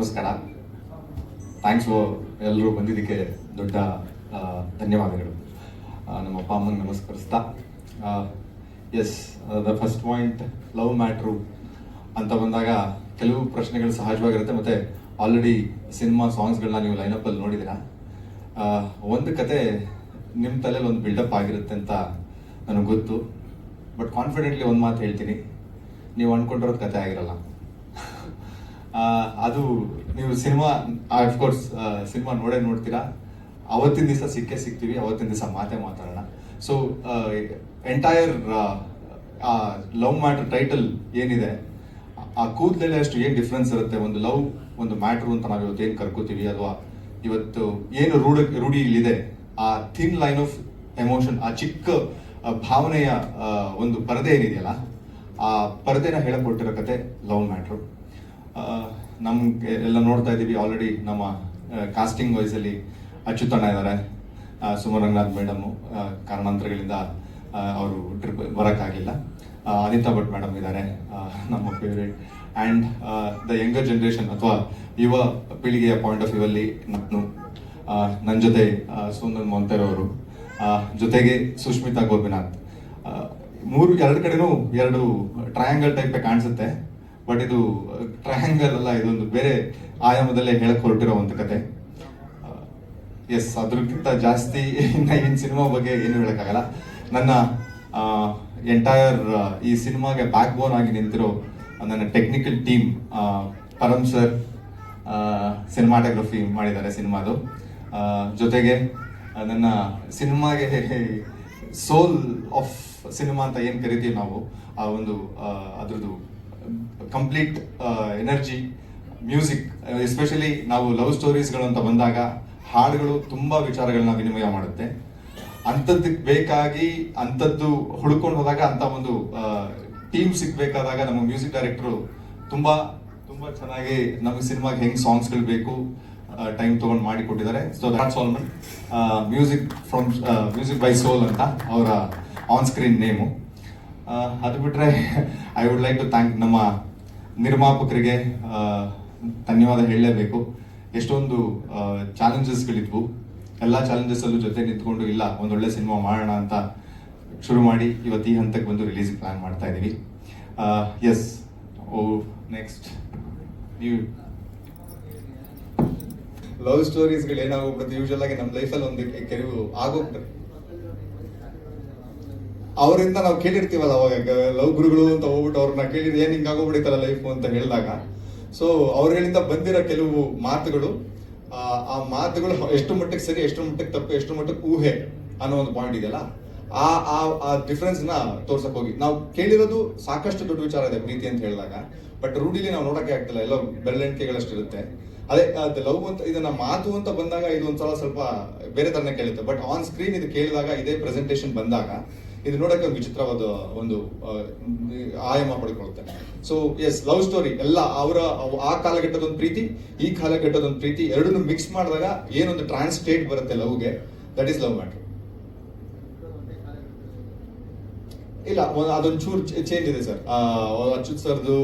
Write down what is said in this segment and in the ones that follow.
ನಮಸ್ಕಾರ. ಥ್ಯಾಂಕ್ಸ್ ಎಲ್ಲರೂ ಬಂದಿದ್ದಕ್ಕೆ ದೊಡ್ಡ ಧನ್ಯವಾದಗಳು. ನಮ್ಮ ಅಪ್ಪ ಅಮ್ಮಂಗೆ ನಮಸ್ಕರಿಸ್ತಾ. Yes the first point love matter ಅಂತ ಬಂದಾಗ ಕೆಲವು ಪ್ರಶ್ನೆಗಳು ಸಹಜವಾಗಿರುತ್ತೆ. ಮತ್ತೆ ಆಲ್ರೆಡಿ ಸಿನಿಮಾ ಸಾಂಗ್ಸ್ಗಳನ್ನ ನೀವು ಲೈನಪ್ಪಲ್ಲಿ ನೋಡಿದ್ದೀರಾ. ಒಂದು ಕತೆ ನಿಮ್ಮ ತಲೆಯಲ್ಲಿ ಒಂದು ಬಿಲ್ಡಪ್ ಆಗಿರುತ್ತೆ ಅಂತ ನನಗೆ ಗೊತ್ತು. ಬಟ್ ಕಾನ್ಫಿಡೆಂಟ್ಲಿ ಒಂದು ಮಾತು ಹೇಳ್ತೀನಿ. ನೀವು ಅಂದ್ಕೊಂಡಿರೋದು ಕತೆ ಆಗಿರಲ್ಲ. ಅದು ನೀವು ಸಿನಿಮಾ ಅಫ್ಕೋರ್ಸ್ ಸಿನಿಮಾ ನೋಡೇ ನೋಡ್ತೀರಾ. ಅವತ್ತಿನ ದಿವಸ ಸಿಕ್ಕೇ ಸಿಗ್ತೀವಿ, ಅವತ್ತಿನ ದಿವಸ ಮಾತೇ ಮಾತಾಡೋಣ. So entire love matter title ಏನಿದೆ, ಆ ಕೂದಲಲ್ಲಿ ಅಷ್ಟು ಏನು ಡಿಫ್ರೆನ್ಸ್ ಇರುತ್ತೆ? ಒಂದು ಲವ್ ಒಂದು ಮ್ಯಾಟ್ರು ಅಂತ ನಾವು ಇವತ್ತು ಏನು ಕರ್ಕೋತೀವಿ ಅಥವಾ ಇವತ್ತು ಏನು ರೂಢ ರೂಢಿ ಇಲ್ಲಿದೆ ಆ ಥಿನ್ ಲೈನ್ ಆಫ್ ಎಮೋಷನ್ ಆ ಚಿಕ್ಕ ಭಾವನೆಯ ಒಂದು ಪರದೆ ಏನಿದೆಯಲ್ಲ, ಆ ಪರದೆನ ಹೇಳಿಕೊಟ್ಟಿರೋ ಕತೆ ಲವ್ ಮ್ಯಾಟ್ರು ನಮ್ಗೆ ಎಲ್ಲ ನೋಡ್ತಾ ಇದ್ದೀವಿ ಆಲ್ರೆಡಿ ನಮ್ಮ ಕಾಸ್ಟಿಂಗ್ ವೈಸಲ್ಲಿ ಅಚ್ಯುತಣ್ಣ ಇದ್ದಾರೆ ಸುಮರಂಗನಾಥ್ ಮೇಡಮ್ ಕಾರಣಾಂತರಗಳಿಂದ ಅವರು ಟ್ರಿಪ್ ಬರೋಕ್ಕಾಗಲಿಲ್ಲ ಆ, ಅನಿತಾ ಭಟ್ ಮೇಡಮ್ ಇದ್ದಾರೆ ನಮ್ಮ favourite and the younger generation ಅಥವಾ ಯುವ ಪೀಳಿಗೆಯ ಪಾಯಿಂಟ್ ಆಫ್ ವ್ಯೂ ಅಲ್ಲಿ ನಾನು ನನ್ನ ಜೊತೆ ಸುಂದರ್ ಮೊಂತೆರ್ ಅವರು ಜೊತೆಗೆ ಸುಷ್ಮಿತಾ ಗೋಪಿನಾಥ್. ಮೂರು ಎರಡು ಕಡೆನೂ ಎರಡು ಟ್ರಯಾಂಗಲ್ ಟೈಪೇ ಕಾಣಿಸುತ್ತೆ. ಬಟ್ ಇದು ಟ್ರಯಾಂಗಲ್ ಅಲ್ಲ, ಇದೊಂದು ಬೇರೆ ಆಯಾಮದಲ್ಲೇ ಹೇಳಕ್ ಹೊರಟಿರೋ ಒಂದು ಕತೆ. ಎಸ್ ಅದ್ರಕ್ಕಿಂತ ಜಾಸ್ತಿ ಇನ್ನ ಸಿನಿಮಾ ಬಗ್ಗೆ ಏನು ಹೇಳಕ್ಕಾಗಲ್ಲ. ನನ್ನ ಎಂಟೈರ್ ಈ ಸಿನಿಮಾಗೆ ಬ್ಯಾಕ್ ಬೋನ್ ಆಗಿ ನಿಂತಿರೋ ನನ್ನ technical team Param sir cinematography ಮಾಡಿದ್ದಾರೆ ಸಿನಿಮಾದು. ಜೊತೆಗೆ ನನ್ನ ಸಿನಿಮಾಗೆ ಸೋಲ್ ಆಫ್ ಸಿನಿಮಾ ಅಂತ ಏನು ಕರಿತೀವಿ ನಾವು, ಆ ಒಂದು ಅದ್ರದ್ದು ಕಂಪ್ಲೀಟ್ ಎನರ್ಜಿ ಮ್ಯೂಸಿಕ್ ಎಸ್ಪೆಷಲಿ ನಾವು ಲವ್ ಸ್ಟೋರೀಸ್ಗಳು ಅಂತ ಬಂದಾಗ ಹಾಡುಗಳು ತುಂಬಾ ವಿಚಾರಗಳನ್ನ ವಿನಿಮಯ ಮಾಡುತ್ತೆ. ಅಂಥದ್ದಕ್ಕೆ ಬೇಕಾಗಿ ಅಂಥದ್ದು ಹುಡ್ಕೊಂಡು ಹೋದಾಗ ಅಂತ ಒಂದು ಟೀಮ್ ಸಿಗ್ಬೇಕಾದಾಗ ನಮ್ಮ ಮ್ಯೂಸಿಕ್ ಡೈರೆಕ್ಟರ್ ತುಂಬಾ ತುಂಬಾ ಚೆನ್ನಾಗಿ ನಮ್ಮ ಸಿನಿಮಾಗೆ ಹೆಂಗ್ ಸಾಂಗ್ಸ್ಗಳು ಬೇಕು ಟೈಮ್ ತಗೊಂಡು ಮಾಡಿ ಕೊಟ್ಟಿದ್ದಾರೆ. So that's all music from music by soul ಅಂತ ಅವರ ಆನ್ ಸ್ಕ್ರೀನ್ ನೇಮು ಅದು ಬಿಟ್ರೆ I would like to thank ನಮ್ಮ ನಿರ್ಮಾಪಕರಿಗೆ ಧನ್ಯವಾದ ಹೇಳಲೇಬೇಕು. ಎಷ್ಟೊಂದು ಚಾಲೆಂಜಸ್ಗಳಿದ್ವು ಎಲ್ಲ ಚಾಲೆಂಜಸ್ ಅಲ್ಲೂ ಜೊತೆ ನಿಂತ್ಕೊಂಡು, ಇಲ್ಲ ಒಂದೊಳ್ಳೆ ಸಿನಿಮಾ ಮಾಡೋಣ ಅಂತ ಶುರು ಮಾಡಿ ಇವತ್ತು ಈ ಹಂತಕ್ಕೆ ಬಂದು ರಿಲೀಸ್ ಪ್ಲಾನ್ ಮಾಡ್ತಾ ಇದ್ದೀವಿ ಎಸ್ ಓ ನೆಕ್ಸ್ಟ್ ನೀವು ಲವ್ ಸ್ಟೋರೀಸ್ಗಳು ಏನಾಗೋಗ್ಬಿಡುತ್ತೆ ಯೂಶಲ್ ಆಗಿ ನಮ್ಮ ಲೈಫಲ್ಲಿ ಒಂದು ಕೆಲವು ಆಗೋಗ್ಬಿಡುತ್ತೆ ಅವರಿಂದ ನಾವು ಕೇಳಿರ್ತೀವಲ್ಲ ಅವಾಗ ಲವ್ ಗುರುಗಳು ಅಂತ ಹೋಗ್ಬಿಟ್ಟು ಅವ್ರನ್ನ ಕೇಳಿದ್ರೆ ಏನ್ ಹಿಂಗಾಗೋಗ್ಬಿಡಿತಲ್ಲ ಲೈಫ್ ಅಂತ ಹೇಳಿದಾಗ. ಸೊ ಅವ್ರಗಳಿಂದ ಬಂದಿರೋ ಕೆಲವು ಮಾತುಗಳು ಆ, ಮಾತುಗಳು ಎಷ್ಟು ಮಟ್ಟಕ್ಕೆ ಸರಿ ಎಷ್ಟು ಮಟ್ಟಕ್ಕೆ ತಪ್ಪು ಎಷ್ಟು ಮಟ್ಟಕ್ಕೆ ಊಹೆ ಅನ್ನೋ ಒಂದು ಪಾಯಿಂಟ್ ಇದೆಯಲ್ಲ ಆ ಆ ಆ ಡಿಫ್ರೆನ್ಸ್ನ ತೋರ್ಸಕ್ ಹೋಗಿ. ನಾವು ಕೇಳಿರೋದು ಸಾಕಷ್ಟು ದೊಡ್ಡ ವಿಚಾರ ಇದೆ ಪ್ರೀತಿ ಅಂತ ಹೇಳಿದಾಗ ಬಟ್ ರೂಢಿಲಿ ನಾವು ನೋಡಕ್ಕೆ ಆಗ್ತಿಲ್ಲ. ಎಲ್ಲ ಬೆರಳೆಣಿಕೆಗಳಷ್ಟಿರುತ್ತೆ. ಅದೇ ಅದು ಲವ್ ಅಂತ ಇದನ್ನ ಮಾತು ಅಂತ ಬಂದಾಗ ಇದು ಒಂದ್ಸಲ ಸ್ವಲ್ಪ ಬೇರೆ ತರನೇ ಕೇಳುತ್ತೆ. ಬಟ್ ಆನ್ ಸ್ಕ್ರೀನ್ ಇದು ಕೇಳಿದಾಗ ಇದೇ ಪ್ರೆಸೆಂಟೇಶನ್ ಬಂದಾಗ ಇದು ನೋಡಕ್ಕೆ ಒಂದು ವಿಚಿತ್ರವಾದ ಒಂದು ಆಯಾಮ ಪಡ್ಕೊಳ್ಳುತ್ತೆ. ಸೊ ಎಸ್ ಲವ್ ಸ್ಟೋರಿ ಎಲ್ಲ ಅವರ ಆ ಕಾಲಘಟ್ಟದೊಂದು ಪ್ರೀತಿ, ಈ ಕಾಲಘಟ್ಟದೊಂದು ಪ್ರೀತಿ ಎರಡನ್ನು ಮಿಕ್ಸ್ ಮಾಡಿದಾಗ ಏನೊಂದು ಟ್ರಾನ್ಸ್ಲೇಟ್ ಬರುತ್ತೆ ಲವ್ಗೆ ದಟ್ ಈಸ್ ಲವ್ ಮ್ಯಾಟ್ರ್ ಇಲ್ಲ ಅದೊಂದು ಚೂರು ಚೇಂಜ್ ಇದೆ ಸರ್. ಅಚ್ಯುತ್ ಸರ್ದು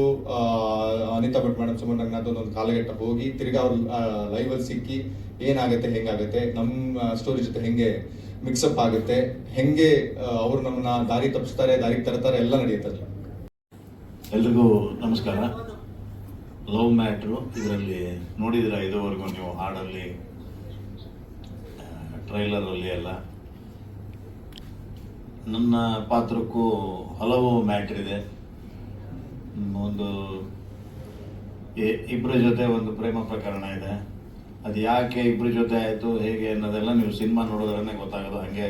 ಅನಿತಾ ಭಟ್ ಮೇಡಮ್ ಸುಮನ್ ಒಂದು ಕಾಲಘಟ್ಟ ಹೋಗಿ, ತಿರ್ಗಾ ಅವ್ರು ಲೈವ್ ಅಲ್ಲಿ ಸಿಕ್ಕಿ, ಏನಾಗುತ್ತೆ, ಹೆಂಗಾಗುತ್ತೆ ನಮ್ಮ ಸ್ಟೋರಿ ಜೊತೆ ಹೆಂಗೆ ಮಿಕ್ಸಪ್ ಆಗುತ್ತೆ. ಹೆಂಗೆ ಅವರು ನಮ್ಮನ್ನ ದಾರಿ ತಪ್ಪಿಸ್ತಾರೆ ದಾರಿ ತರ್ತಾರೆ, ಎಲ್ಲ ನಡೆಯುತ್ತೆ. ಎಲ್ರಿಗೂ ನಮಸ್ಕಾರ. ಲವ್ ಮ್ಯಾಟ್ರು ಇದರಲ್ಲಿ ನೋಡಿದಿರ ಇದುವರೆಗೂ ನೀವು ಹಾಡಲ್ಲಿ ಟ್ರೈಲರಲ್ಲಿ ಎಲ್ಲ. ನನ್ನ ಪಾತ್ರಕ್ಕೂ ಹಲವು ಮ್ಯಾಟ್ರ್ ಇದೆ. ಒಂದು ಇಬ್ಬರ ಜೊತೆ ಒಂದು ಪ್ರೇಮ ಪ್ರಕರಣ ಇದೆ. ಅದು ಯಾಕೆ ಇಬ್ಬರ ಜೊತೆ ಆಯಿತು, ಹೇಗೆ ಅನ್ನೋದೆಲ್ಲ ನೀವು ಸಿನಿಮಾ ನೋಡೋದ್ರೇ ಗೊತ್ತಾಗೋದು. ಹಾಗೆ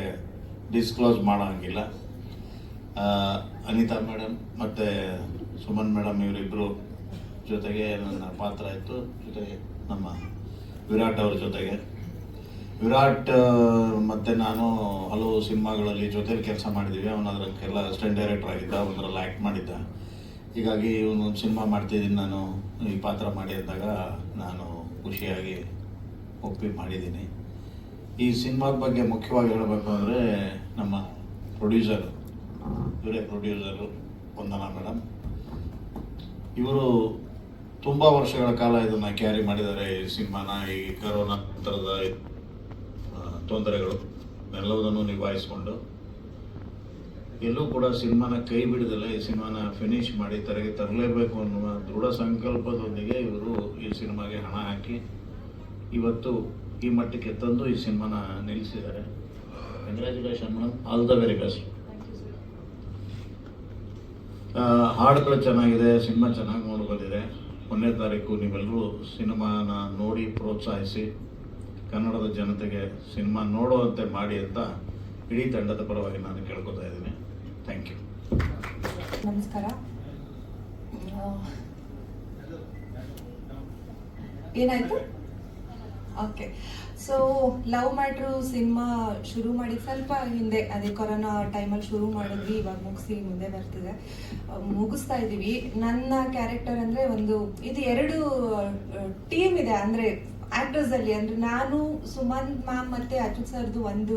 ಡಿಸ್ಕ್ಲೋಸ್ ಮಾಡೋ ಹಂಗಿಲ್ಲ ಅನಿತಾ ಮೇಡಮ್ ಮತ್ತು ಸುಮನ್ ಮೇಡಮ್ ಇವರಿಬ್ಬರು ಜೊತೆಗೆ ನನ್ನ ಪಾತ್ರ ಇತ್ತು ಜೊತೆಗೆ ನಮ್ಮ ವಿರಾಟ್ ಅವ್ರ ಜೊತೆಗೆ. ವಿರಾಟ್ ಮತ್ತು ನಾನು ಹಲವು ಸಿನಿಮಾಗಳಲ್ಲಿ ಜೊತೆಲಿ ಕೆಲಸ ಮಾಡಿದ್ದೀವಿ. ಅವನು ಅದಕ್ಕೆಲ್ಲ ಅಸಿಸ್ಟೆಂಟ್ ಡೈರೆಕ್ಟರ್ ಆಗಿದ್ದ ಒಂದರಲ್ಲಿ ಆ್ಯಕ್ಟ್ ಮಾಡಿದ್ದ. ಹೀಗಾಗಿ ಇವನು ಸಿನಿಮಾ ಮಾಡ್ತಿದ್ದೀನಿ ನಾನು, ಈ ಪಾತ್ರ ಮಾಡಿ ನಾನು ಖುಷಿಯಾಗಿ ಒಪ್ಪಿ ಮಾಡಿದ್ದೀನಿ. ಈ ಸಿನಿಮಾದ ಬಗ್ಗೆ ಮುಖ್ಯವಾಗಿ ಹೇಳಬೇಕು ಅಂದರೆ ನಮ್ಮ ಪ್ರೊಡ್ಯೂಸರ್ ಇವರೇ ಪ್ರೊಡ್ಯೂಸರು ವಂದನಾ ಮೇಡಮ್ ಇವರು ತುಂಬ ವರ್ಷಗಳ ಕಾಲ ಇದನ್ನು ಕ್ಯಾರಿ ಮಾಡಿದ್ದಾರೆ ಈ ಸಿನಿಮಾನ. ಈ ಕರೋನಾ ನಂತರದ ತೊಂದರೆಗಳು ಎಲ್ಲವುದನ್ನು ನಿಭಾಯಿಸಿಕೊಂಡು ಎಲ್ಲೂ ಕೂಡ ಸಿನಿಮಾನ ಕೈ ಬಿಡದಲ್ಲೇ, ಈ ಸಿನಿಮಾನ ಫಿನಿಶ್ ಮಾಡಿ ತೆರೆಗೆ ತರಲೇಬೇಕು ಅನ್ನುವ ದೃಢ ಸಂಕಲ್ಪದೊಂದಿಗೆ ಇವರು ಈ ಸಿನಿಮಾಗೆ ಹಣ ಹಾಕಿ ಇವತ್ತು ಈ ಮಟ್ಟಕ್ಕೆ ತಂದು ಈ ಸಿನಿಮಾನ ನಿಲ್ಲಿಸಿದ್ದಾರೆ. Congratulation madam all the very best. ಹಾಡುಗಳು ಚೆನ್ನಾಗಿದೆ, ಸಿನಿಮಾ ಚೆನ್ನಾಗಿ ನೋಡಿ ಬಂದಿದೆ ಒಂದನೇ ತಾರೀಕು ನೀವೆಲ್ಲರೂ ಸಿನಿಮಾನ ನೋಡಿ ಪ್ರೋತ್ಸಾಹಿಸಿ, ಕನ್ನಡದ ಜನತೆಗೆ ಸಿನಿಮಾ ನೋಡುವಂತೆ ಮಾಡಿ ಅಂತ ಇಡೀ ತಂಡದ ಪರವಾಗಿ ನಾನು ಕೇಳ್ಕೊತಾ ಇದ್ದೀನಿ. ಥ್ಯಾಂಕ್ ಯು ನಮಸ್ಕಾರ. ಏನಾಯ್ತು? Okay so love matter cinema ಶುರು ಮಾಡಿ ಸ್ವಲ್ಪ ಹಿಂದೆ, ಅದೇ ಕೊರೋನಾ ಟೈಮಲ್ಲಿ ಶುರು ಮಾಡಿದ್ವಿ, ಇವಾಗ ಮುಗಿಸಿ ಮುಂದೆ ಬರ್ತಿದೆ. ಮುಗಿಸ್ತಾ ಇದ್ದೀವಿ. ನನ್ನ ಕ್ಯಾರೆಕ್ಟರ್ ಅಂದ್ರೆ ಒಂದು, ಇದು ಎರಡು ಟೀಮ್ ಇದೆ. ಅಂದ್ರೆ ಆಕ್ಟರ್ಸ್ ಅಲ್ಲಿ ಅಂದ್ರೆ ನಾನು, ಸುಮಂತ್ ಮ್ಯಾಮ್ ಮತ್ತೆ ಅಚ್ಯುತ್ ಸರ್ದು ಒಂದು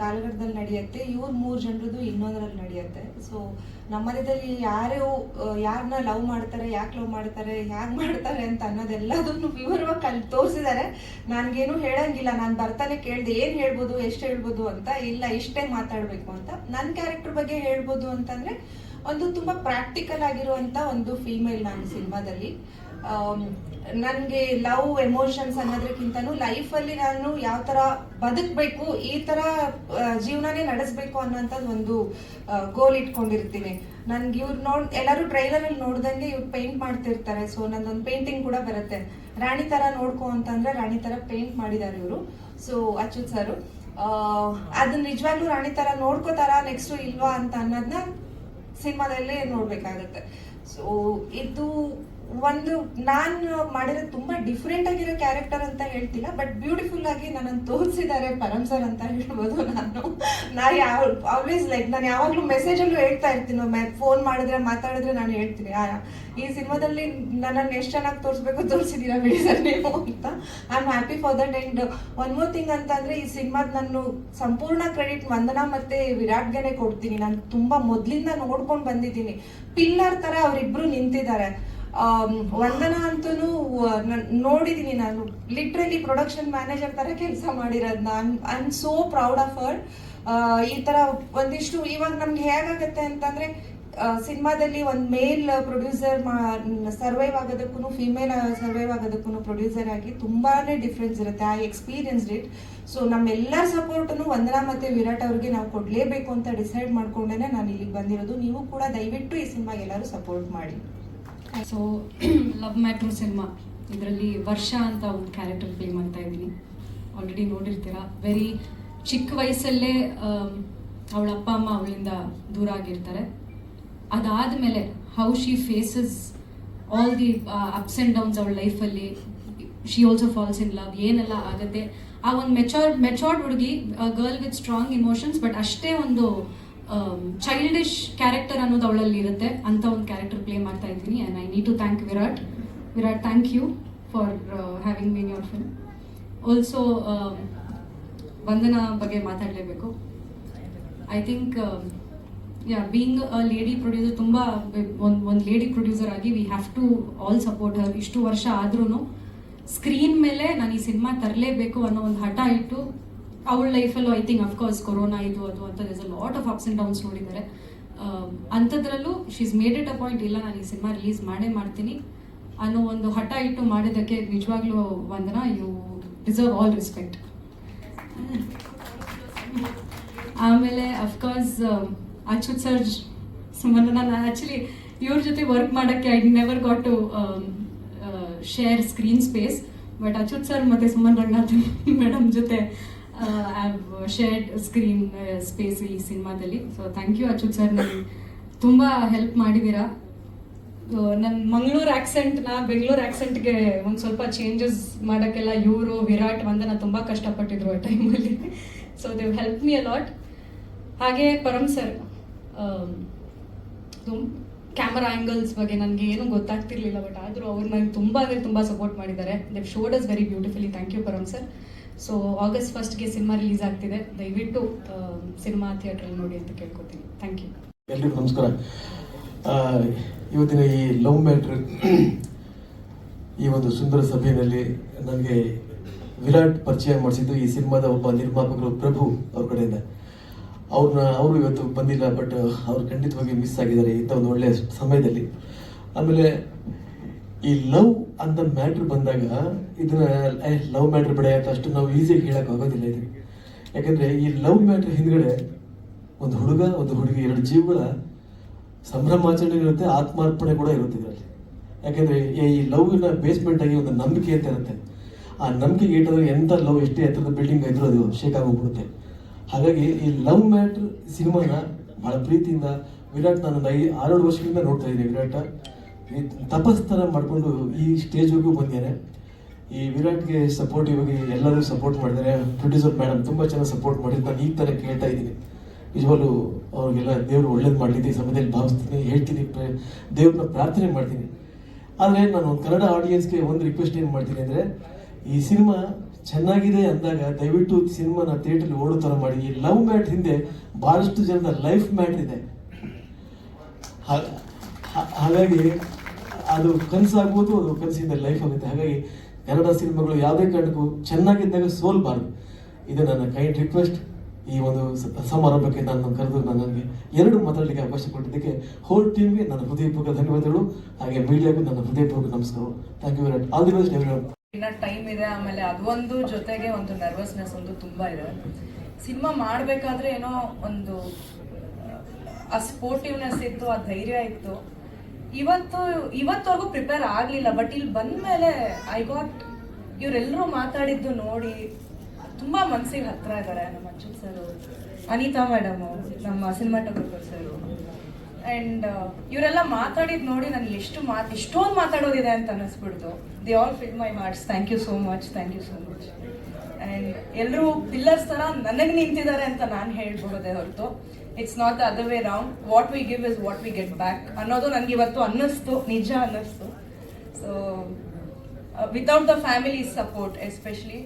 ಕಾಲಘಟ್ಟದಲ್ಲಿ ನಡೆಯುತ್ತೆ. ಇವ್ರ ಮೂರು ಜನರದು ಇನ್ನೊಂದರಲ್ಲಿ ನಡೆಯುತ್ತೆ. ಸೊ ನಮ್ಮದಲ್ಲಿ ಯಾರು ಯಾರನ್ನ ಲವ್ ಮಾಡ್ತಾರೆ, ಯಾಕೆ ಲವ್ ಮಾಡ್ತಾರೆ, ಹ್ಯಾಗ್ ಮಾಡ್ತಾರೆ ಅಂತ ಅನ್ನೋದೆಲ್ಲದನ್ನು ವಿವರವಾಗಿ ಕಲ್ ತೋರಿಸಿದ್ದಾರೆ ನನ್ಗೇನು ಹೇಳಂಗಿಲ್ಲ. ನಾನು ಬರ್ತಾನೆ ಕೇಳ್ದೆ, ಏನ್ ಹೇಳ್ಬೋದು, ಎಷ್ಟು ಹೇಳ್ಬೋದು ಅಂತ ಇಲ್ಲ, ಇಷ್ಟೇ ಮಾತಾಡ್ಬೇಕು ಅಂತ. ನನ್ನ ಕ್ಯಾರೆಕ್ಟರ್ ಬಗ್ಗೆ ಹೇಳ್ಬೋದು ಅಂತಂದ್ರೆ, ಒಂದು ತುಂಬಾ ಪ್ರಾಕ್ಟಿಕಲ್ ಆಗಿರುವಂತ ಒಂದು ಫೀಮೇಲ್ ನಾನು ಸಿನಿಮಾದಲ್ಲಿ. ನನಗೆ ಲವ್ ಎಮೋಷನ್ಸ್ ಅನ್ನೋದಕ್ಕಿಂತನೂ ಲೈಫಲ್ಲಿ ನಾನು ಯಾವ ತರ ಬದುಕಬೇಕು ಈ ಆ, ಜೀವನನೇ ನಡೆಸಬೇಕು ಅನ್ನೋಂಥದ್ದು ಒಂದು ಗೋಲ್ ಇಟ್ಕೊಂಡಿರ್ತೀನಿ. ನನ್ಗೆ ಇವ್ರು ನೋಡ್ ಎಲ್ಲರೂ ಟ್ರೈಲರ್ ಅಲ್ಲಿ ನೋಡ್ದಂಗೆ ಇವ್ರು ಪೇಂಟ್ ಮಾಡ್ತಿರ್ತಾರೆ. ಸೊ ನಂದೊಂದು ಪೇಂಟಿಂಗ್ ಕೂಡ ಬರುತ್ತೆ. ರಾಣಿ ತರ ನೋಡ್ಕೊ ಅಂತಂದ್ರೆ ರಾಣಿ ತರ ಪೇಂಟ್ ಮಾಡಿದ್ದಾರೆ ಇವರು. ಸೊ ಅಚ್ಯುತ್ ಸರ್ ಅದನ್ನ ನಿಜವಾಗ್ಲೂ ರಾಣಿ ತರ ನೋಡ್ಕೋತಾರ ನೆಕ್ಸ್ಟ್ ಇಲ್ವಾ ಅಂತ ಅನ್ನೋದನ್ನ ಸಿನಿಮಾದಲ್ಲೇ ನೋಡ್ಬೇಕಾಗತ್ತೆ. ಸೊ ಇದು ಒಂದು, ನಾನು ಮಾಡಿರೋ ತುಂಬಾ ಡಿಫ್ರೆಂಟ್ ಆಗಿರೋ ಕ್ಯಾರೆಕ್ಟರ್ ಅಂತ ಹೇಳ್ತಿಲ್ಲ ಬಟ್ ಬ್ಯೂಟಿಫುಲ್ ಆಗಿ ನನ್ನನ್ನು ತೋರಿಸಿದ್ದಾರೆ ಪರಮ್ ಸರ್ ಅಂತ ಹೇಳ್ಬೋದು ನಾನು. ನಾ ಯಾವ ಆಲ್ವೇಸ್ ಲೈಕ್ ನಾನು ಯಾವಾಗ್ಲೂ ಮೆಸೇಜ್ ಅಲ್ಲೂ ಹೇಳ್ತಾ ಇರ್ತೀನಿ ಫೋನ್ ಮಾಡಿದ್ರೆ, ಮಾತಾಡಿದ್ರೆ ನಾನು ಹೇಳ್ತೀನಿ ಈ ಸಿನಿಮಾದಲ್ಲಿ ನನ್ನನ್ನು ಎಷ್ಟು ಚೆನ್ನಾಗಿ ತೋರಿಸ್ಬೇಕು ತೋರಿಸಿದೀರಾ ಬಿಡಿ ಸರ್ ನೀವು ಅಂತ. I am happy for that and one more thing ಅಂತಂದ್ರೆ ಈ ಸಿನಿಮಾದ ನಾನು ಸಂಪೂರ್ಣ ಕ್ರೆಡಿಟ್ ವಂದನಾ ಮತ್ತೆ ವಿರಾಟ್ಗೆನೆ ಕೊಡ್ತೀನಿ. ನಾನು ತುಂಬಾ ಮೊದ್ಲಿಂದ ನೋಡ್ಕೊಂಡು ಬಂದಿದ್ದೀನಿ. ಪಿಲ್ಲರ್ ತರ ಅವರಿಬ್ರು ನಿಂತಿದ್ದಾರೆ. ವಂದನಾ ಅಂತೂ ನೋಡಿದೀನಿ ನಾನು. ಲಿಟ್ರಲಿ ಪ್ರೊಡಕ್ಷನ್ ಮ್ಯಾನೇಜರ್ ತರ ಕೆಲಸ ಮಾಡಿರೋದು ನಾನು. I am so proud of uh ಈ ತರ ಒಂದಿಷ್ಟು, ಇವಾಗ ನಮ್ಗೆ ಹೇಗಾಗತ್ತೆ ಅಂತಂದ್ರೆ ಸಿನಿಮಾದಲ್ಲಿ ಒಂದು ಮೇಲ್ ಪ್ರೊಡ್ಯೂಸರ್ ಸರ್ವೈವ್ ಆಗೋದಕ್ಕೂ ಫಿಮೇಲ್ ಸರ್ವೈವ್ ಆಗೋದಕ್ಕೂ ಪ್ರೊಡ್ಯೂಸರ್ ಆಗಿ ತುಂಬಾನೇ ಡಿಫ್ರೆನ್ಸ್ ಇರುತ್ತೆ. ಐ ಎಕ್ಸ್ಪೀರಿಯನ್ಸ್ಡ್ ಇಟ್ ಸೊ ನಮ್ಮೆಲ್ಲರ ಸಪೋರ್ಟನ್ನು ವಂದನಾ ಮತ್ತೆ ವಿರಾಟ್ ಅವ್ರಿಗೆ ನಾವು ಕೊಡ್ಲೇಬೇಕು ಅಂತ ಡಿಸೈಡ್ ಮಾಡ್ಕೊಂಡೇನೆ ನಾನು ಇಲ್ಲಿಗೆ ಬಂದಿರೋದು. ನೀವು ಕೂಡ ದಯವಿಟ್ಟು ಈ ಸಿನಿಮಾಗೆ ಎಲ್ಲರೂ ಸಪೋರ್ಟ್ ಮಾಡಿ. ಸೊ ಲವ್ ಮ್ಯಾಟ್ರ್ ಸಿನಿಮಾ ಇದರಲ್ಲಿ ವರ್ಷ ಅಂತ ಒಂದು ಕ್ಯಾರೆಕ್ಟರ್ ಪ್ಲೇ ಮಾಡ್ತಾ ಇದ್ದೀನಿ. ಆಲ್ರೆಡಿ ನೋಡಿರ್ತೀರ? ವೆರಿ ಚಿಕ್ಕ ವಯಸ್ಸಲ್ಲೇ ಅವಳ ಅಪ್ಪ, ಅಮ್ಮ ಅವಳಿಂದ ದೂರ ಆಗಿರ್ತಾರೆ. ಅದಾದ ಮೇಲೆ how she faces all the ups and downs ಅವಳ ಲೈಫಲ್ಲಿ she also falls in love ಏನೆಲ್ಲ ಆಗುತ್ತೆ? ಆ ಒಂದು ಮೆಚೋರ್ ಮೆಚೋರ್ಡ್ ಹುಡುಗಿ girl with strong emotions but ಅಷ್ಟೇ ಒಂದು ಚೈಲ್ಡಿಶ್ ಕ್ಯಾರೆಕ್ಟರ್ ಅನ್ನೋದು ಅವಳಲ್ಲಿ ಇರುತ್ತೆ. ಅಂತ ಒಂದು ಕ್ಯಾರೆಕ್ಟರ್ ಪ್ಲೇ ಮಾಡ್ತಾ ಇದ್ದೀನಿ and I need to thank Virat Virat thank you for having me in your film also Vandana ಬಗ್ಗೆ ಮಾತಾಡಲೇಬೇಕು. I think yeah being a lady producer ತುಂಬ, ಒಂದು ಒಂದು ಲೇಡಿ ಪ್ರೊಡ್ಯೂಸರ್ ಆಗಿ we have to all support her ಇಷ್ಟು ವರ್ಷ ಆದ್ರೂ screen ಮೇಲೆ ನಾನು ಈ ಸಿನಿಮಾ ತರಲೇಬೇಕು ಅನ್ನೋ ಒಂದು ಹಠ ಇಟ್ಟು ಅವಳ ಲೈಫಲ್ಲೂ I think of course corona ಇದು, ಅದು ಅಂತ is a lot of ups and downs ನೋಡಿದ್ದಾರೆ. ಅಂಥದ್ರಲ್ಲೂ she's made it a point ಇಲ್ಲ, ನಾನು ಈ ಸಿನಿಮಾ ರಿಲೀಸ್ ಮಾಡೇ ಮಾಡ್ತೀನಿ ಅನ್ನೋ ಒಂದು ಹಠ ಇಟ್ಟು ಮಾಡಿದ್ದಕ್ಕೆ ನಿಜವಾಗ್ಲೂ Vandana you deserve all respect ಆಮೇಲೆ ಅಫ್ಕೋರ್ಸ್ ಅಚ್ಯುತ್ ಸರ್ ಸುಮ್ಮನೆ ನಾನು ಆ್ಯಕ್ಚುಲಿ ಇವ್ರ ಜೊತೆ ವರ್ಕ್ ಮಾಡೋಕ್ಕೆ I never got to share screen space but Achyut sir ಮತ್ತು ಸುಮನ್ ರಂಗನಾಥ್ ಮೇಡಮ್ ಜೊತೆ ಶೇರ್ಡ್ ಸ್ಕ್ರೀನ್ ಸ್ಪೇಸ್ ಈ ಸಿನಿಮಾದಲ್ಲಿ so thank you Achyut sir ನನಗೆ ತುಂಬ ಹೆಲ್ಪ್ ಮಾಡಿದ್ದೀರಾ. ನನ್ನ ಮಂಗಳೂರು ಆಕ್ಸೆಂಟ್ನ ಬೆಂಗಳೂರು ಆ್ಯಕ್ಸೆಂಟ್ಗೆ ಒಂದು ಸ್ವಲ್ಪ ಚೇಂಜಸ್ ಮಾಡೋಕ್ಕೆಲ್ಲ ಇವರು, ವಿರಾಟ್, ವಂದನ ತುಂಬ ಕಷ್ಟಪಟ್ಟಿದ್ರು ಆ ಟೈಮಲ್ಲಿ so Dev help me a lot ಹಾಗೆ ಪರಮ್ ಸರ್ ಕ್ಯಾಮರಾ ಆ್ಯಂಗಲ್ಸ್ ಬಗ್ಗೆ ನನಗೆ ಏನೂ ಗೊತ್ತಾಗ್ತಿರ್ಲಿಲ್ಲ ಬಟ್ ಆದರೂ ಅವ್ರು ನನಗೆ ತುಂಬ ಅಂದರೆ ತುಂಬ ಸಪೋರ್ಟ್ ಮಾಡಿದ್ದಾರೆ. Dev shot us very beautifully thank you Param sir so August ಫಸ್ಟ್ಗೆ ಸಿನಿಮಾ ರಿಲೀಸ್ ಆಗ್ತಿದೆ. ದಯವಿಟ್ಟು ಸಿನಿಮಾ ಥಿಯೇಟ್ರಲ್ಲಿ ನೋಡಿ ಅಂತ ಕೇಳ್ಕೊತೀನಿ. ಥ್ಯಾಂಕ್ ಯು ಎಲ್ರಿಗೂ ನಮಸ್ಕಾರ. ಇವತ್ತಿನ ಈ ಲವ್ ಮ್ಯಾಟ್ರ್, ಈ ಒಂದು ಸುಂದರ ಸಭೆಯಲ್ಲಿ ನನಗೆ ವಿರಾಟ್ ಪರಿಚಯ ಮಾಡಿಸಿದ್ದು ಈ ಸಿನಿಮಾದ ಒಬ್ಬ ನಿರ್ಮಾಪಕರು ಪ್ರಭು ಅವ್ರ ಕಡೆಯಿಂದ. ಅವ್ರನ್ನ ಅವರು ಇವತ್ತು ಬಂದಿಲ್ಲ, ಬಟ್ ಅವ್ರು ಖಂಡಿತವಾಗಿ ಮಿಸ್ ಆಗಿದ್ದಾರೆ ಇಂಥ ಒಂದು ಒಳ್ಳೆಯ ಸಮಯದಲ್ಲಿ. ಆಮೇಲೆ ಈ ಲವ್ ಅಂತ ಮ್ಯಾಟ್ರ್ ಬಂದಾಗ ಇದನ್ನ ಲವ್ ಮ್ಯಾಟ್ರ್ ಅಂತ ಅಷ್ಟು ನಾವು ಈಸಿಯಾಗಿ ಹೇಳಕ್ ಆಗೋದಿಲ್ಲ ಇದು. ಯಾಕಂದ್ರೆ ಈ ಲವ್ ಮ್ಯಾಟ್ರ್ ಹಿಂದ್ಗಡೆ ಒಂದು ಹುಡುಗ, ಒಂದು ಹುಡುಗಿ, ಎರಡು ಜೀವಗಳ ಸಂಭ್ರಮಾಚರಣೆ ಇರುತ್ತೆ, ಆತ್ಮಾರ್ಪಣೆ ಕೂಡ ಇರುತ್ತೆ ಇದರಲ್ಲಿ. ಯಾಕಂದ್ರೆ ಈ ಲವ್ನ ಬೇಸ್ಮೆಂಟ್ ಆಗಿ ಒಂದು ನಂಬಿಕೆ ಅಂತ ಇರುತ್ತೆ. ಆ ನಂಬಿಕೆಗೆ ಇಟ್ಟರೆ ಎಂತ ಲವ್ ಎಷ್ಟೇ ಎತ್ತರದ ಬಿಲ್ಡಿಂಗ್ ಇದ್ರೂ ಅದು ಶೇಕ್ ಆಗೋಗ್ಬಿಡುತ್ತೆ. ಹಾಗಾಗಿ ಈ ಲವ್ ಮ್ಯಾಟ್ರ್ ಸಿನಿಮಾನ ಬಹಳ ಪ್ರೀತಿಯಿಂದ ವಿರಾಟ್ ನಾನು ಐ ಆರೇಳು ವರ್ಷಗಳಿಂದ ನೋಡ್ತಾ ಇದ್ದೀನಿ ವಿರಾಟ. ತಪಸ್ ಥರ ಮಾಡಿಕೊಂಡು ಈ ಸ್ಟೇಜ್ವರೆಗೂ ಬಂದಿದ್ದಾರೆ. ಈ ವಿರಾಟ್ಗೆ ಸಪೋರ್ಟ್ ಆಗಿ ಎಲ್ಲರೂ ಸಪೋರ್ಟ್ ಮಾಡಿದ್ದಾರೆ. ಪ್ರೊಡ್ಯೂಸರ್ ಮೇಡಮ್ ತುಂಬ ಚೆನ್ನಾಗಿ ಸಪೋರ್ಟ್ ಮಾಡಿದ್ದು ನಾನು ಈ ಥರ ಕೇಳ್ತಾ ಇದ್ದೀನಿ ನಿಜವಾಗ್ಲೂ ಅವ್ರಿಗೆಲ್ಲ ದೇವರು ಒಳ್ಳೇದು ಮಾಡಲಿದೆ ಈ ಸಮಯದಲ್ಲಿ ಭಾವಿಸ್ತೀನಿ, ಹೇಳ್ತೀನಿ ದೇವ್ರನ್ನ ಪ್ರಾರ್ಥನೆ ಮಾಡ್ತೀನಿ. ಆದರೆ ನಾನು ಒಂದು ಕನ್ನಡ ಆಡಿಯನ್ಸ್ಗೆ ಒಂದು ರಿಕ್ವೆಸ್ಟ್ ಏನು ಮಾಡ್ತೀನಿ ಅಂದರೆ, ಈ ಸಿನಿಮಾ ಚೆನ್ನಾಗಿದೆ ಅಂದಾಗ ದಯವಿಟ್ಟು ಸಿನಿಮಾನ ಥಿಯೇಟ್ರಲ್ಲಿ ಓಡೋ ಥರ ಮಾಡಿ. ಈ ಲವ್ ಮ್ಯಾಟ್ ಹಿಂದೆ ಭಾಳಷ್ಟು ಜನದ ಲೈಫ್ ಮ್ಯಾಟ್ ಇದೆ. ಹಾಗಾಗಿ ಅದು ಕನಸಾಗ್ಬೋದು, ಅದು ಕನಸಿಂದ ಲೈಫ್ ಆಗುತ್ತೆ. ಹಾಗಾಗಿ ಕನ್ನಡ ಸಿನಿಮಾಗಳು ಯಾವುದೇ ಕಾರಣಕ್ಕೂ ಚೆನ್ನಾಗಿದ್ದಾಗ ಸೋಲ್ಬಾರ್ದು. ಇದು ನನ್ನ ಕೈಂಡ್ ರಿಕ್ವೆಸ್ಟ್ ಈ ಒಂದು ಸಮಾರಂಭಕ್ಕೆ ನಾನು ಕರೆದು ನಾನು ನನಗೆ ಎರಡು ಮಾತಾಡಲಿಕ್ಕೆ ಅವಕಾಶ ಕೊಟ್ಟಿದ್ದಕ್ಕೆ ಹೋಲ್ ಟೀಮ್ಗೆ ನನ್ನ ಹೃದಯಪೂರ್ವಕ ಧನ್ಯವಾದಗಳು. ಹಾಗೆ ಮೀಡಿಯಾಗೂ ನನ್ನ ಹೃದಯಪೂರ್ವಕ ನಮಸ್ಕಾರ. Thank you very all the best every time ಇದೆ, ಆಮೇಲೆ ಅದೊಂದು ಜೊತೆಗೆ ಒಂದು ನರ್ವಸ್ನೆಸ್ ಒಂದು ತುಂಬಾ ಇದೆ. ಸಿನಿಮಾ ಮಾಡಬೇಕಾದ್ರೆ ಏನೋ ಒಂದು, ಆ ಸ್ಪೋರ್ಟಿವ್ನೆಸ್ ಇತ್ತು, ಆ ಧೈರ್ಯ ಇತ್ತು. ಇವತ್ತು, ಇವತ್ತವರೆಗೂ ಪ್ರಿಪೇರ್ ಆಗಲಿಲ್ಲ ಬಟ್ ಇಲ್ಲಿ ಬಂದ್ಮೇಲೆ ಐ ಗಾಟ್ ಇವರೆಲ್ಲರೂ ಮಾತಾಡಿದ್ದು ನೋಡಿ, ತುಂಬಾ ಮನಸ್ಸಿಗೆ ಹತ್ರ ಇದ್ದಾರೆ ನಮ್ಮ ಅಚ್ಚು ಸರ್, ಅನಿತಾ ಮೇಡಮ್ ನಮ್ಮ ಸಿನಿಮಾಟೋಗ್ರಫರ್ ಸರ್. ಅಂಡ್ ಇವರೆಲ್ಲ ಮಾತಾಡಿದ್ ನೋಡಿ ನನಗೆ ಎಷ್ಟು ಮಾತು ಎಷ್ಟೊಂದು ಮಾತಾಡೋದಿದೆ ಅಂತ ಅನ್ನಿಸ್ಬಿಡ್ತು. The all fill my hearts thank you so much thank you so much and ಎಲ್ಲರೂ ಪಿಲ್ಲರ್ಸ್ ತರ ನನಗೆ ನಿಂತಿದ್ದಾರೆ ಅಂತ ನಾನು ಹೇಳ್ಬಹುದೇ ಹೊರತು. It's not the other way round what we give is what we get back ಅನ್ನೋದು ನನಗೆ ಇವತ್ತು ಅನ್ನಿಸ್ತು ನಿಜ ಅನ್ನಿಸ್ತು. So without the family support especially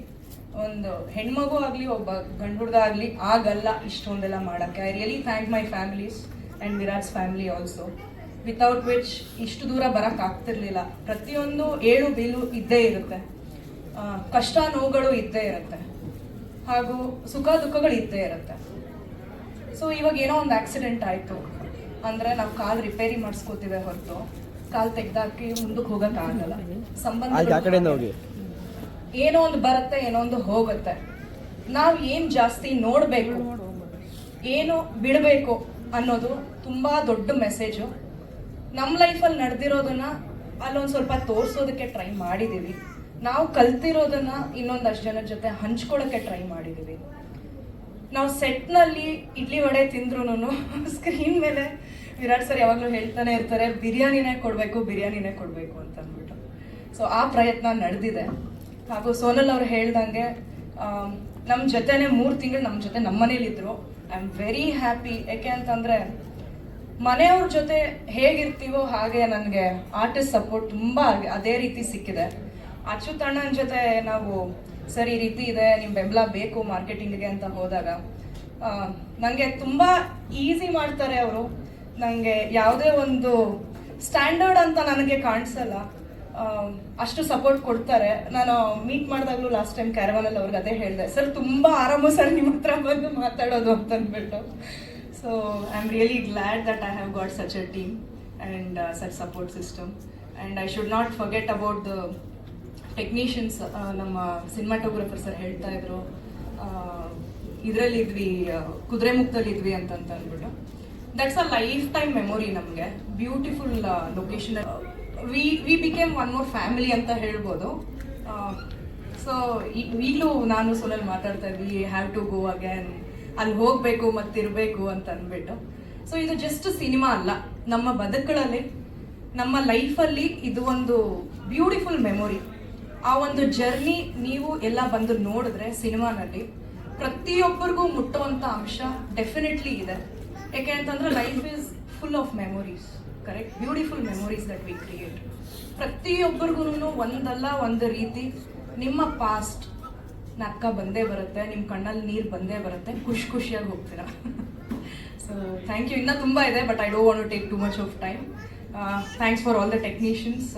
ಒಂದು ಹೆಣ್ಮಗು ಆಗಲಿ ಒಬ್ಬ ಗಂಡು ಹುಡುಗ ಆಗಲಿ ಆಗಲ್ಲ ಇಷ್ಟೊಂದೆಲ್ಲ ಮಾಡೋಕ್ಕೆ. I really thank my families and Virat's family also without which ಇಷ್ಟು ದೂರ ಬರಕ್ ಆಗ್ತಿರ್ಲಿಲ್ಲ. ಪ್ರತಿಯೊಂದು ಏಳು ಬೀಲು ಇದ್ದೇ ಇರುತ್ತೆ. ಆ, ಕಷ್ಟ ನೋವುಗಳು ಇದ್ದೇ ಇರುತ್ತೆ. ಹಾಗೂ ಸುಖ ದುಃಖಗಳು ಇದ್ದೇ ಇರುತ್ತೆ. ಸೊ ಇವಾಗ ಏನೋ ಒಂದು ಆಕ್ಸಿಡೆಂಟ್ ಆಯಿತು. ಅಂದರೆ ನಾವು ಕಾಲ್ ರಿಪೇರಿ ಮಾಡಿಸ್ಕೋತೀವಿ ಹೊರತು. ಕಾಲ್ ತೆಗ್ದಾಕಿ ಮುಂದಕ್ಕೆ ಹೋಗೋಕ್ಕಾಗಲ್ಲ ಸಂಬಂಧ ಏನೋ ಒಂದು ಬರುತ್ತೆ ಏನೋ ಒಂದು ಹೋಗುತ್ತೆ. ನಾವು ಏನ್ ಜಾಸ್ತಿ ನೋಡಬೇಕು ಏನು ಬಿಡಬೇಕು ಅನ್ನೋದು ತುಂಬಾ ದೊಡ್ಡ ಮೆಸೇಜು ನಮ್ಮ ಲೈಫಲ್ಲಿ ನಡೆದಿರೋದನ್ನ ಅಲ್ಲೊಂದು ಸ್ವಲ್ಪ ತೋರಿಸೋದಕ್ಕೆ ಟ್ರೈ ಮಾಡಿದ್ದೀವಿ ನಾವು ಕಲ್ತಿರೋದನ್ನ ಇನ್ನೊಂದಷ್ಟು ಜನರ ಜೊತೆ ಹಂಚ್ಕೊಳ್ಳೋಕ್ಕೆ ಟ್ರೈ ಮಾಡಿದ್ದೀವಿ ನಾವು ಸೆಟ್ನಲ್ಲಿ ಇಡ್ಲಿ ವಡೆ ತಿಂದ್ರು ಸ್ಕ್ರೀನ್ ಮೇಲೆ ವಿರಾಟ್ ಸರ್ ಯಾವಾಗಲೂ ಹೇಳ್ತಾನೆ ಇರ್ತಾರೆ, ಬಿರಿಯಾನಿನೇ ಕೊಡಬೇಕು ಬಿರಿಯಾನಿನೇ ಕೊಡಬೇಕು ಅಂತ ಅಂದ್ಬಿಟ್ಟು ಸೊ ಆ ಪ್ರಯತ್ನ ನಡೆದಿದೆ. ಹಾಗೂ ಸೋನಲ್ ಅವ್ರು ಹೇಳ್ದಂಗೆ ನಮ್ಮ ಜೊತೆನೆ ಮೂರು ತಿಂಗಳು ನಮ್ಮ ಜೊತೆ ನಮ್ಮ ಮನೇಲಿದ್ರು. ಐ ಆಮ್ ವೆರಿ ಹ್ಯಾಪಿ ಯಾಕೆ ಅಂತಂದರೆ, ಮನೆಯವ್ರ ಜೊತೆ ಹೇಗಿರ್ತೀವೋ ಹಾಗೆ ನನಗೆ ಆರ್ಟಿಸ್ಟ್ ಸಪೋರ್ಟ್ ತುಂಬಾ ಅದೇ ರೀತಿ ಸಿಕ್ಕಿದೆ. ಅಚ್ಯುತ್ ಅಣ್ಣನ ಜೊತೆ ನಾವು ಸರ್, ಈ ರೀತಿ ಇದೆ ನಿಮ್ಮ ಬೆಂಬಲ ಬೇಕು ಮಾರ್ಕೆಟಿಂಗ್ಗೆ ಅಂತ ಹೋದಾಗ ನನಗೆ ತುಂಬ ಈಸಿ ಮಾಡ್ತಾರೆ ಅವರು. ನನಗೆ ಯಾವುದೇ ಒಂದು ಸ್ಟ್ಯಾಂಡರ್ಡ್ ಅಂತ ನನಗೆ ಕಾಣಿಸಲ್ಲ. ಅಷ್ಟು ಸಪೋರ್ಟ್ ಕೊಡ್ತಾರೆ. ನಾನು ಮೀಟ್ ಮಾಡಿದಾಗಲೂ ಲಾಸ್ಟ್ ಟೈಮ್ ಕ್ಯಾರವನಲ್ಲಿ ಅವ್ರಿಗೆ ಅದೇ ಹೇಳಿದೆ ಸರ್ ತುಂಬ ಆರಾಮ ಸರ್ ನಿಮ್ಮ ಹತ್ರ ಬಂದು ಮಾತಾಡೋದು ಅಂತ ಅಂದ್ಬಿಟ್ಟು. So I am really glad that I have got such a team and such support system and I should not forget about the technicians ನಮ್ಮ ಸಿನಿಮಾಟೋಗ್ರಫರ್ ಸರ್ ಹೇಳ್ತಾ ಇದ್ರು ಇದರಲ್ಲಿದ್ವಿ ಕುದುರೆ ಮುಕ್ತಲ್ಲಿದ್ವಿ ಅಂತಂತ ಅಂದ್ಬಿಟ್ಟು. That's a life time memory ನಮಗೆ beautiful location we we became one more family ಅಂತ ಹೇಳ್ಬೋದು. ಸೊ ಈಗಲೂ ನಾನು ಸೋನಲ್ಲಿ ಮಾತಾಡ್ತಾ ಇದ್ವಿ ಹ್ಯಾವ್ ಟು ಗೋ ಅಗೇನ್ ಅಲ್ಲಿ ಹೋಗಬೇಕು ಮತ್ತಿರಬೇಕು ಅಂತ ಅಂದ್ಬಿಟ್ಟು. ಸೊ ಇದು ಜಸ್ಟ್ ಸಿನಿಮಾ ಅಲ್ಲ. ನಮ್ಮ ಬದುಕುಗಳಲ್ಲಿ, ನಮ್ಮ ಲೈಫಲ್ಲಿ ಇದು ಒಂದು ಬ್ಯೂಟಿಫುಲ್ ಮೆಮೊರಿ ಆ ಒಂದು ಜರ್ನಿ ನೀವು ಎಲ್ಲ ಬಂದು ನೋಡಿದ್ರೆ ಸಿನಿಮಾನಲ್ಲಿ ಪ್ರತಿಯೊಬ್ಬರಿಗೂ ಮುಟ್ಟುವಂಥ ಅಂಶ ಡೆಫಿನೆಟ್ಲಿ ಇದೆ. ಯಾಕೆ ಅಂತಂದ್ರೆ life is full of memories correct beautiful memories that we create ಪ್ರತಿಯೊಬ್ಬರಿಗೂ ಒಂದಲ್ಲ ಒಂದು ರೀತಿ ನಿಮ್ಮ ಪಾಸ್ಟ್ ನಕ್ಕ ಬಂದೇ ಬರುತ್ತೆ ನಿಮ್ಮ ಕಣ್ಣಲ್ಲಿ ನೀರು ಬಂದೇ ಬರುತ್ತೆ, ಖುಷಿ ಖುಷಿಯಾಗಿ ಹೋಗ್ತೀರಾ. ಸೊ ಥ್ಯಾಂಕ್ ಯು ಇನ್ನೂ ತುಂಬ ಇದೆ but I don't want to take too much of time thanks for all the technicians